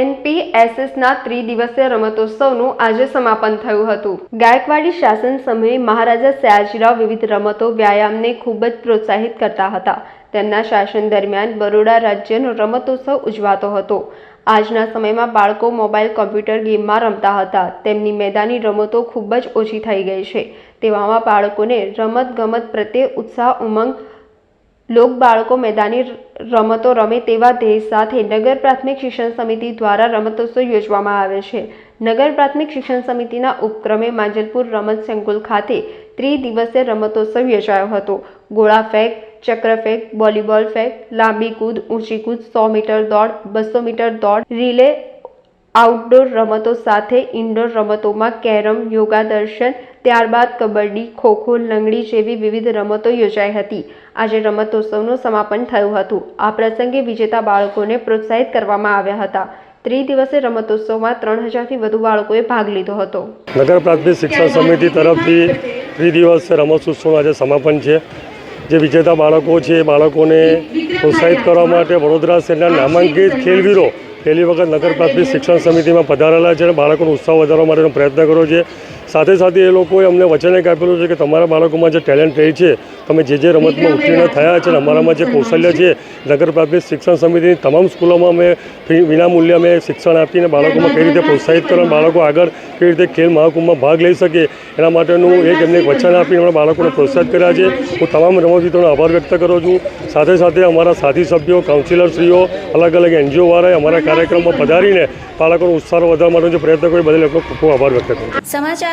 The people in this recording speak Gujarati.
એનપીએસએસના ત્રિદિવસીય રમતોત્સવનું આજે સમાપન થયું હતું. ગાયકવાડી શાસન સમયે મહારાજા સયાજીરાવ વિવિધ રમતો વ્યાયામને ખૂબ જ પ્રોત્સાહિત કરતા હતા. તેમના શાસન દરમિયાન બરોડા રાજ્યનો રમતોત્સવ ઉજવાતો હતો. આજના સમયમાં બાળકો મોબાઈલ, કોમ્પ્યુટર ગેમમાં રમતા હતા. તેમની મેદાની રમતો ખૂબ જ ઓછી થઈ ગઈ છે. તેવામાં બાળકોને રમત ગમત પ્રત્યે ઉત્સાહ, ઉમંગ લોક બાળકો મેદાની રમતો રમે તેવા ધ્યેય સાથે નગર પ્રાથમિક શિક્ષણ સમિતિ દ્વારા રમતોત્સવ યોજવામાં આવે છે. નગર પ્રાથમિક શિક્ષણ સમિતિના ઉપક્રમે માંજલપુર રમત સંકુલ ખાતે ત્રિદિવસીય રમતોત્સવ યોજાયો હતો. ગોળા ફેંક, ચક્ર ફેંક, વોલીબોલ ફેંક, લાંબી કૂદ, ઊંચી કૂદ, સો મીટર દોડ, બસો મીટર દોડ, રિલે, આઉટડોર રમતો સાથે ઇન્ડોર રમતોમાં કેરમ, યોગા દર્શન ત્યારબાદ કબડ્ડી, ખોખો, લંગડી જેવી વિવિધ રમતો યોજાઈ હતી. આજે રમતોત્સવનું સમાપન થયું હતું. આ પ્રસંગે વિજેતા બાળકોને પ્રોત્સાહિત કરવામાં આવ્યા હતા. ત્રિદિવસીય રમતોત્સવમાં ત્રણ હજારથી વધુ બાળકોએ ભાગ લીધો હતો. નગર પ્રાથમિક શિક્ષણ સમિતિ તરફથી ત્રિદિવસીય રમતોત્સવનું આજે સમાપન છે. જે વિજેતા બાળકો છે, એ બાળકોને પ્રોત્સાહિત કરવા માટે વડોદરા શહેરના નામાંકિત ખેલવીરો પહેલી વખત નગર પ્રાથમિક શિક્ષણ સમિતિમાં પધારેલા છે અને બાળકોનો ઉત્સાહ વધારવા માટેનો પ્રયત્ન કર્યો છે. સાથે સાથે એ લોકોએ અમને વચન એક આપેલું છે કે તમારા બાળકોમાં જે ટેલેન્ટ રહી છે તમે જે જે રમતમાં ઉત્તીર્ણ થયા છે અને અમારામાં જે કૌશલ્ય છે નગર પ્રાથમિક શિક્ષણ સમિતિની તમામ સ્કૂલોમાં અમે ફી વિનામૂલ્યે અમે શિક્ષણ આપીને બાળકોમાં કઈ રીતે પ્રોત્સાહિત કરવા બાળકો આગળ કેવી રીતે ખેલ મહાકુંભમાં ભાગ લઈ શકે એના માટેનું એક એમને વચન આપીને અમે બાળકોને પ્રોત્સાહિત કર્યા છે. હું તમામ રમતવીરોનો આભાર વ્યક્ત કરું છું. સાથે સાથે અમારા સાથી સભ્યો કાઉન્સિલરશ્રીઓ અલગ અલગ એનજીઓવાળાએ અમારા કાર્યક્રમમાં પધારીને બાળકોનો ઉત્સાહ વધારવા માટેનો જે પ્રયત્ન કર્યો બદલ એમનો ખૂબ ખૂબ આભાર વ્યક્ત કરું છું.